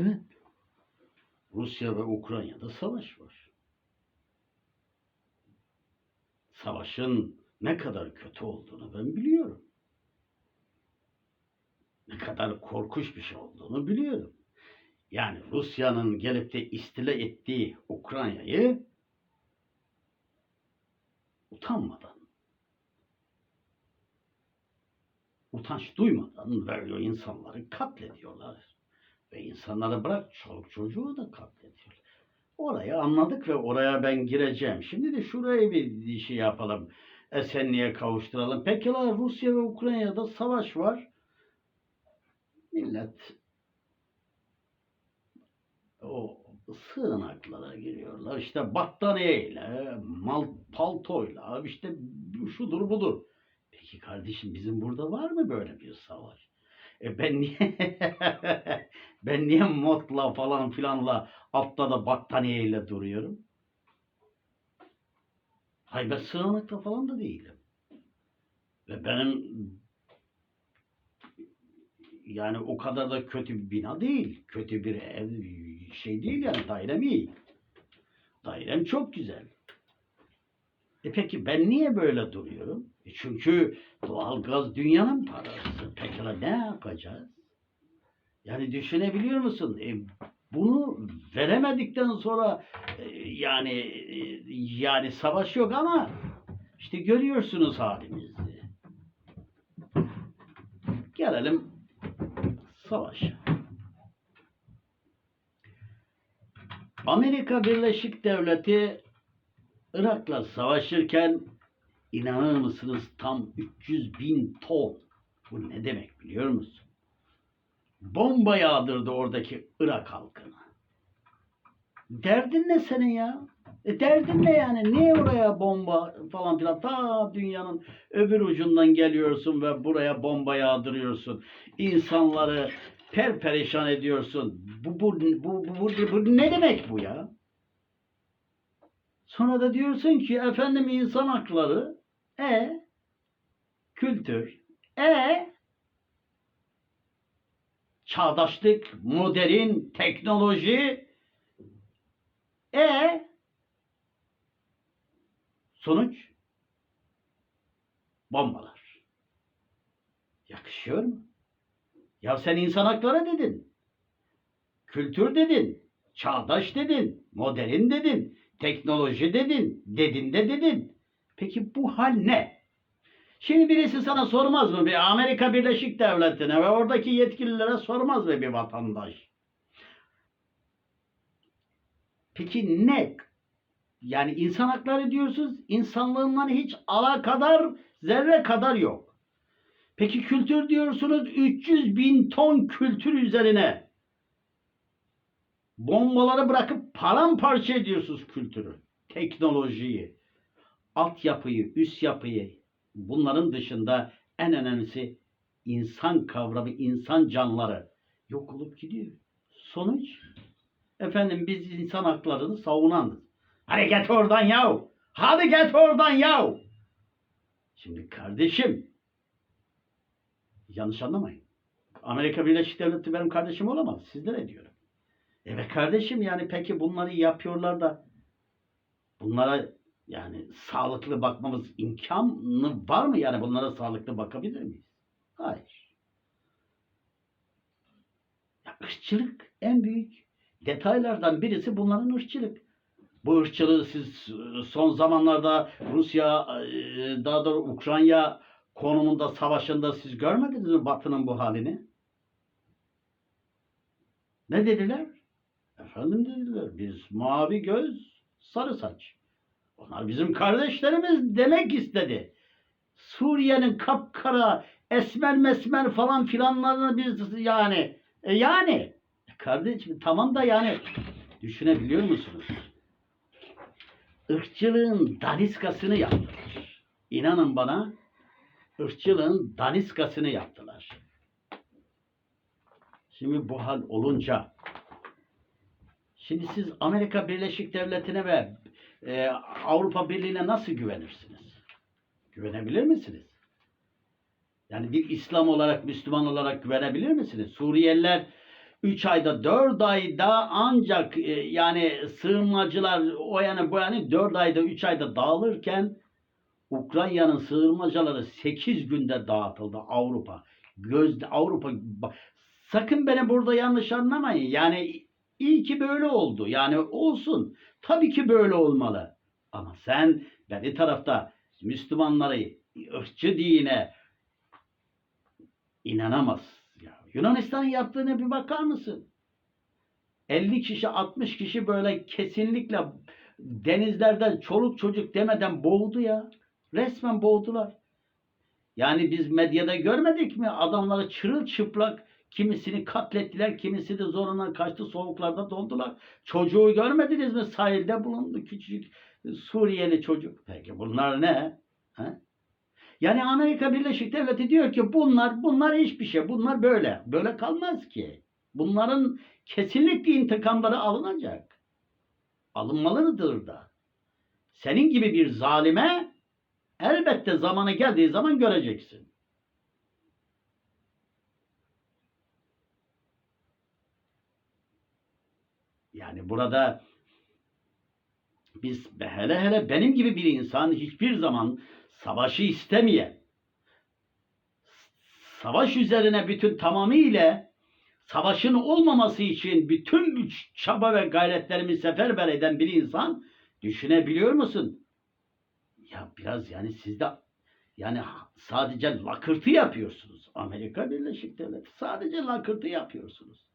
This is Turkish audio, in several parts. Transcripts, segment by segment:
Evet. Rusya ve Ukrayna'da savaş var. Savaşın ne kadar kötü olduğunu ben biliyorum. Ne kadar korkunç bir şey olduğunu biliyorum. Yani Rusya'nın gelip de istila ettiği Ukrayna'yı utanmadan, utanç duymadan böyle insanları katlediyorlar. Ve insanları bırak çoluk çocuğu da katlediyorlar. Orayı anladık ve oraya ben gireceğim. Şimdi de şuraya bir şey yapalım. Esenliğe kavuşturalım. Peki la Rusya ve Ukrayna'da savaş var. Millet o sığınaklara giriyorlar. İşte battaniyeyle, mal, paltoyla, işte şudur budur. Peki kardeşim bizim burada var mı böyle bir savaş? E ben niye ben niye motla falan filanla altta da battaniyeyle duruyorum? Hayır ben sığınakta falan da değilim. Ve benim yani o kadar da kötü bir bina değil. Kötü bir ev şey değil yani dairem iyi. Dairem çok güzel. E peki ben niye böyle duruyorum? E çünkü doğalgaz dünyanın parası. Peki ne yapacağız? Yani düşünebiliyor musun? E, bunu veremedikten sonra e, yani e, yani savaş yok ama işte görüyorsunuz halimizi. Gelelim savaşa. Amerika Birleşik Devleti Irak'la savaşırken inanır mısınız tam 300 bin ton. Bu ne demek biliyor musun? Bomba yağdırdı oradaki Irak halkına. Derdin ne senin ya? E derdin ne yani? Niye oraya bomba falan filan? Ta dünyanın öbür ucundan geliyorsun ve buraya bomba yağdırıyorsun. İnsanları perperişan ediyorsun. Bu, bu, bu, bu, bu, bu ne demek bu ya? Sonra da diyorsun ki efendim insan hakları, e kültür, e çağdaşlık, modern teknoloji, e sonuç bombalar. Yakışıyor mu? Ya sen insan hakları dedin. Kültür dedin. Çağdaş dedin. Modern dedin. Teknoloji dedin. Dedin de dedin. Peki bu hal ne? Şimdi birisi sana sormaz mı? Bir Amerika Birleşik Devleti'ne ve oradaki yetkililere sormaz mı bir vatandaş? Peki ne? Yani insan hakları diyorsunuz, insanlığından hiç alakadar, zerre kadar yok. Peki kültür diyorsunuz 300 bin ton kültür üzerine. Bombaları bırakıp paramparça ediyorsunuz kültürü, teknolojiyi, altyapıyı, üst yapıyı. Bunların dışında en önemlisi insan kavramı, insan canları yok olup gidiyor. Sonuç? Efendim biz insan haklarını savunanız. Hadi get oradan yav. Hadi get oradan yav. Şimdi kardeşim yanlış anlamayın. Amerika Birleşik Devletleri benim kardeşim olamaz. Sizlere diyorum. Evet kardeşim yani peki bunları yapıyorlar da bunlara yani sağlıklı bakmamız imkanı var mı? Yani bunlara sağlıklı bakabilir miyiz? Hayır. Ya ırkçılık en büyük detaylardan birisi bunların ırkçılık. Bu ırkçılığı siz e, son zamanlarda Rusya, e, daha doğrusu Ukrayna konumunda savaşında siz görmediniz mi Batı'nın bu halini? Ne dediler? Efendim dediler, biz mavi göz, sarı saç. Onlar bizim kardeşlerimiz demek istedi. Suriye'nin kapkara, esmer mesmer falan filanlarını biz yani, e yani kardeşim tamam da yani düşünebiliyor musunuz? Irkçılığın daniskasını yaptılar. İnanın bana, ırkçılığın daniskasını yaptılar. Şimdi bu hal olunca, şimdi siz Amerika Birleşik Devleti'ne ve e, Avrupa Birliği'ne nasıl güvenirsiniz? Güvenebilir misiniz? Yani bir İslam olarak, Müslüman olarak güvenebilir misiniz? Suriyeliler 3 ayda 4 ayda ancak e, yani sığınmacılar o yana bu yana 4 ayda 3 ayda dağılırken Ukrayna'nın sığınmacıları 8 günde dağıtıldı Avrupa. Gözde Avrupa sakın beni burada yanlış anlamayın. Yani iyi ki böyle oldu. Yani olsun. Tabii ki böyle olmalı. Ama sen bir tarafta Müslümanları ırkçı dine inanamaz. Ya Yunanistan'ın yaptığına bir bakar mısın? 50 kişi 60 kişi böyle kesinlikle denizlerden çoluk çocuk demeden boğdu ya. Resmen boğdular. Yani biz medyada görmedik mi? Adamları çırılçıplak kimisini katlettiler, kimisi de zoruna kaçtı, soğuklarda dondular. Çocuğu görmediniz mi? Sahilde bulundu küçücük Suriyeli çocuk. Peki bunlar ne? Ha? Yani Amerika Birleşik Devleti diyor ki bunlar bunlar hiçbir şey. Bunlar böyle. Böyle kalmaz ki. Bunların kesinlikle intikamları alınacak. Alınmalıdır da. Senin gibi bir zalime elbette zamanı geldiği zaman göreceksin. Yani burada biz hele hele benim gibi bir insan hiçbir zaman savaşı istemeyen, savaş üzerine bütün tamamıyla savaşın olmaması için bütün çaba ve gayretlerimi seferber eden bir insan düşünebiliyor musun? Ya biraz yani siz de yani sadece lakırtı yapıyorsunuz. Amerika Birleşik Devletleri sadece lakırtı yapıyorsunuz.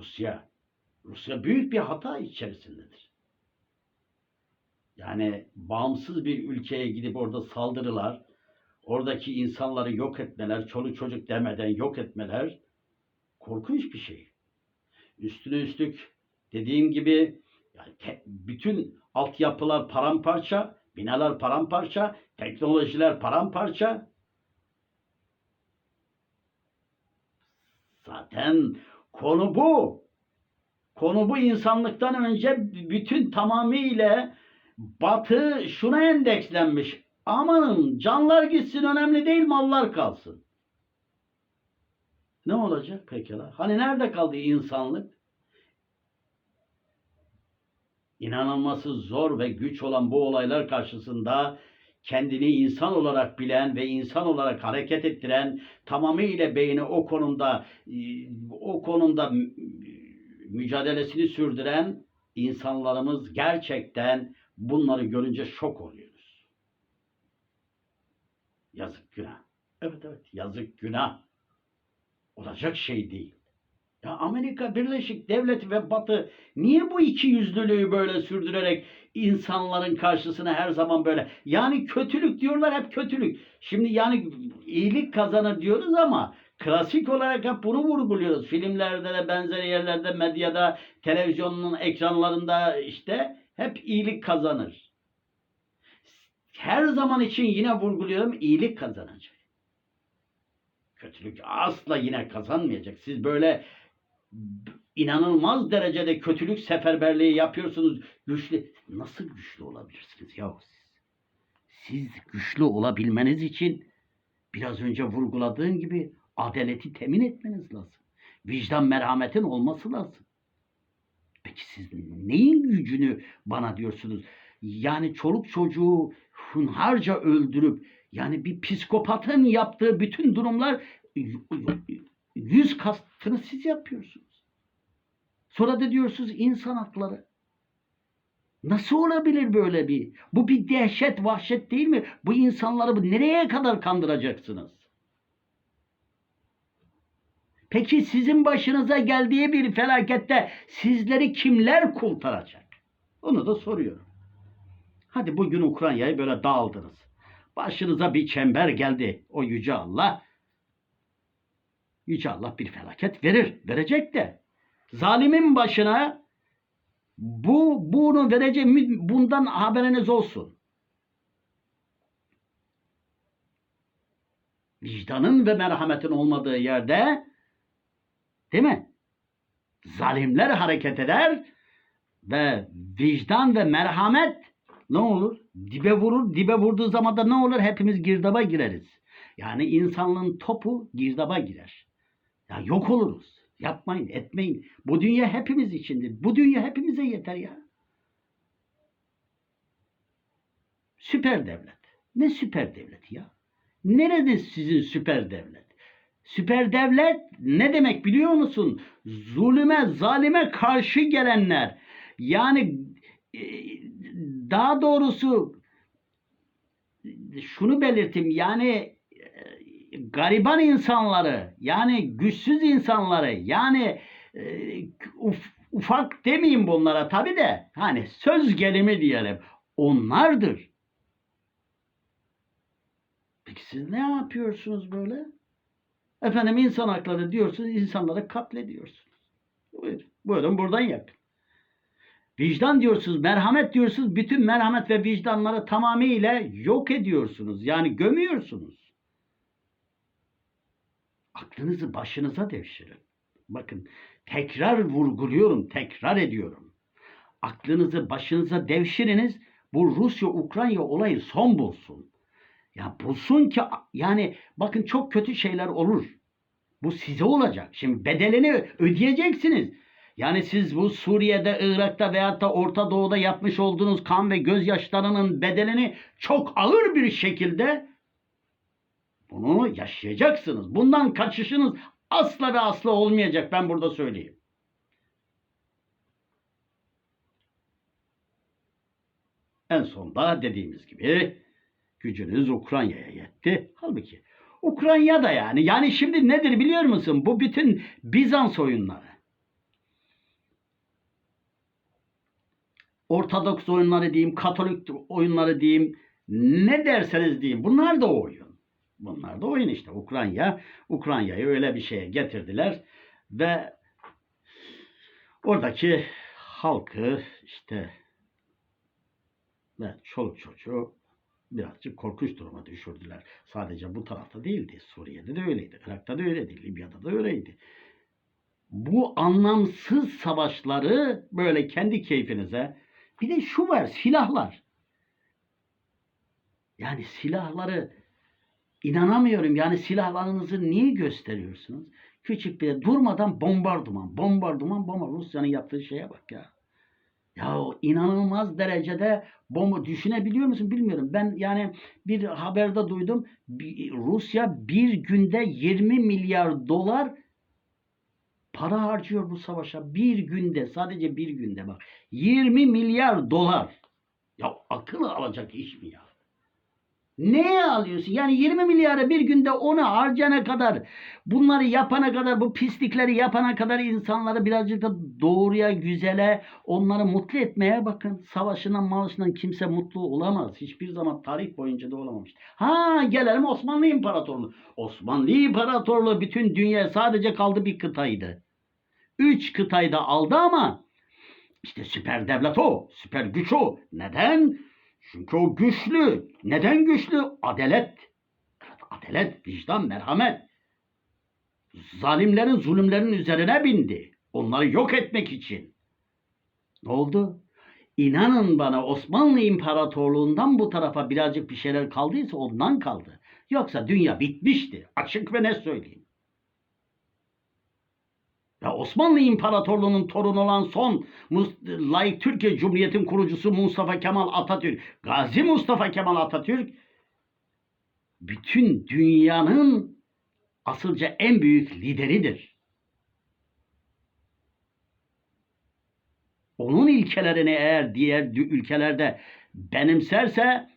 Rusya. Rusya büyük bir hata içerisindedir. Yani bağımsız bir ülkeye gidip orada saldırılar, oradaki insanları yok etmeler, çoluk çocuk demeden yok etmeler korkunç bir şey. Üstüne üstlük dediğim gibi yani te- bütün altyapılar paramparça, binalar paramparça, teknolojiler paramparça. Zaten konu bu. Konu bu insanlıktan önce bütün tamamıyla batı şuna endekslenmiş. Amanın canlar gitsin önemli değil mallar kalsın. Ne olacak pekala? Hani nerede kaldı insanlık? İnanılması zor ve güç olan bu olaylar karşısında kendini insan olarak bilen ve insan olarak hareket ettiren tamamıyla beyni o konumda e, o konumda mü- mücadelesini sürdüren insanlarımız gerçekten bunları görünce şok oluyoruz. Yazık günah. Evet evet yazık günah. Olacak şey değil. Ya Amerika Birleşik Devleti ve Batı niye bu iki yüzlülüğü böyle sürdürerek insanların karşısına her zaman böyle yani kötülük diyorlar hep kötülük. Şimdi yani iyilik kazanır diyoruz ama klasik olarak hep bunu vurguluyoruz. Filmlerde de benzer yerlerde medyada televizyonun ekranlarında işte hep iyilik kazanır. Her zaman için yine vurguluyorum iyilik kazanacak. Kötülük asla yine kazanmayacak. Siz böyle inanılmaz derecede kötülük seferberliği yapıyorsunuz. Güçlü. Nasıl güçlü olabilirsiniz ya siz? Siz güçlü olabilmeniz için biraz önce vurguladığım gibi adaleti temin etmeniz lazım. Vicdan merhametin olması lazım. Peki siz neyin gücünü bana diyorsunuz? Yani çoluk çocuğu hunharca öldürüp yani bir psikopatın yaptığı bütün durumlar yüz kastını siz yapıyorsunuz. Sonra da diyorsunuz insan hakları. Nasıl olabilir böyle bir? Bu bir dehşet, vahşet değil mi? Bu insanları nereye kadar kandıracaksınız? Peki sizin başınıza geldiği bir felakette sizleri kimler kurtaracak? Onu da soruyorum. Hadi bugün Ukrayna'yı böyle dağıldınız. Başınıza bir çember geldi. O yüce Allah Yüce Allah bir felaket verir. Verecek de. Zalimin başına bu bunu verecek bundan haberiniz olsun. Vicdanın ve merhametin olmadığı yerde değil mi? Zalimler hareket eder ve vicdan ve merhamet ne olur? Dibe vurur. Dibe vurduğu zaman da ne olur? Hepimiz girdaba gireriz. Yani insanlığın topu girdaba girer. Ya yok oluruz. Yapmayın, etmeyin. Bu dünya hepimiz içindir. Bu dünya hepimize yeter ya. Süper devlet. Ne süper devleti ya? Nerede sizin süper devlet? Süper devlet ne demek biliyor musun? Zulüme, zalime karşı gelenler. Yani e, daha doğrusu şunu belirteyim yani gariban insanları yani güçsüz insanları yani e, uf- ufak demeyeyim bunlara tabi de hani söz gelimi diyelim onlardır. Peki siz ne yapıyorsunuz böyle? Efendim insan hakları diyorsunuz, insanları katlediyorsunuz. Buyurun, buyurun buradan yakın. Vicdan diyorsunuz, merhamet diyorsunuz, bütün merhamet ve vicdanları tamamıyla yok ediyorsunuz. Yani gömüyorsunuz. Aklınızı başınıza devşirin. Bakın tekrar vurguluyorum, tekrar ediyorum. Aklınızı başınıza devşiriniz, bu Rusya-Ukrayna olayı son bulsun. Ya bulsun ki yani bakın çok kötü şeyler olur. Bu size olacak. Şimdi bedelini ödeyeceksiniz. Yani siz bu Suriye'de, Irak'ta veyahut da Orta Doğu'da yapmış olduğunuz kan ve gözyaşlarının bedelini çok ağır bir şekilde bunu yaşayacaksınız. Bundan kaçışınız asla ve asla olmayacak ben burada söyleyeyim. En sonda dediğimiz gibi gücünüz Ukrayna'ya yetti. Halbuki Ukrayna da yani. Yani şimdi nedir biliyor musun? Bu bütün Bizans oyunları. Ortodoks oyunları diyeyim, Katolik oyunları diyeyim, ne derseniz diyeyim. Bunlar da oyun. Bunlar da oyun işte. Ukrayna, Ukrayna'yı öyle bir şeye getirdiler ve oradaki halkı işte ve çoluk çocuğu birazcık korkunç duruma düşürdüler. Sadece bu tarafta değildi. Suriye'de de öyleydi. Irak'ta da öyleydi. Libya'da da öyleydi. Bu anlamsız savaşları böyle kendi keyfinize bir de şu var silahlar. Yani silahları inanamıyorum. Yani silahlarınızı niye gösteriyorsunuz? Küçük bir durmadan bombardıman, bombardıman, bomba. Rusya'nın yaptığı şeye bak ya. Ya inanılmaz derecede bomba düşünebiliyor musun bilmiyorum. Ben yani bir haberde duydum. Rusya bir günde 20 milyar dolar para harcıyor bu savaşa. Bir günde sadece bir günde bak. 20 milyar dolar. Ya akıl alacak iş mi ya? Neye alıyorsun? Yani 20 milyara bir günde onu harcana kadar, bunları yapana kadar, bu pislikleri yapana kadar insanları birazcık da doğruya, güzele, onları mutlu etmeye bakın. Savaşından, malışından kimse mutlu olamaz. Hiçbir zaman tarih boyunca da olamamış. Ha gelelim Osmanlı İmparatorluğu. Osmanlı İmparatorluğu bütün dünya sadece kaldı bir kıtaydı. Üç kıtayı da aldı ama işte süper devlet o, süper güç o. Neden? Çünkü o güçlü. Neden güçlü? Adalet. Adalet, vicdan, merhamet. Zalimlerin, zulümlerin üzerine bindi. Onları yok etmek için. Ne oldu? İnanın bana Osmanlı İmparatorluğundan bu tarafa birazcık bir şeyler kaldıysa ondan kaldı. Yoksa dünya bitmişti. Açık ve ne söyleyeyim. Ya Osmanlı İmparatorluğu'nun torunu olan son layık Türkiye Cumhuriyeti'nin kurucusu Mustafa Kemal Atatürk, Gazi Mustafa Kemal Atatürk bütün dünyanın asılca en büyük lideridir. Onun ilkelerini eğer diğer ülkelerde benimserse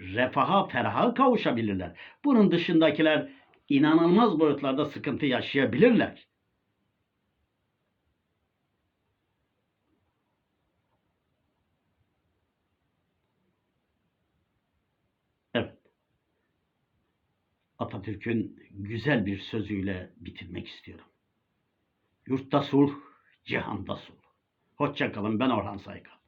refaha, feraha kavuşabilirler. Bunun dışındakiler inanılmaz boyutlarda sıkıntı yaşayabilirler. Evet. Atatürk'ün güzel bir sözüyle bitirmek istiyorum. Yurtta sulh, cihanda sulh. Hoşça kalın ben Orhan Saykan.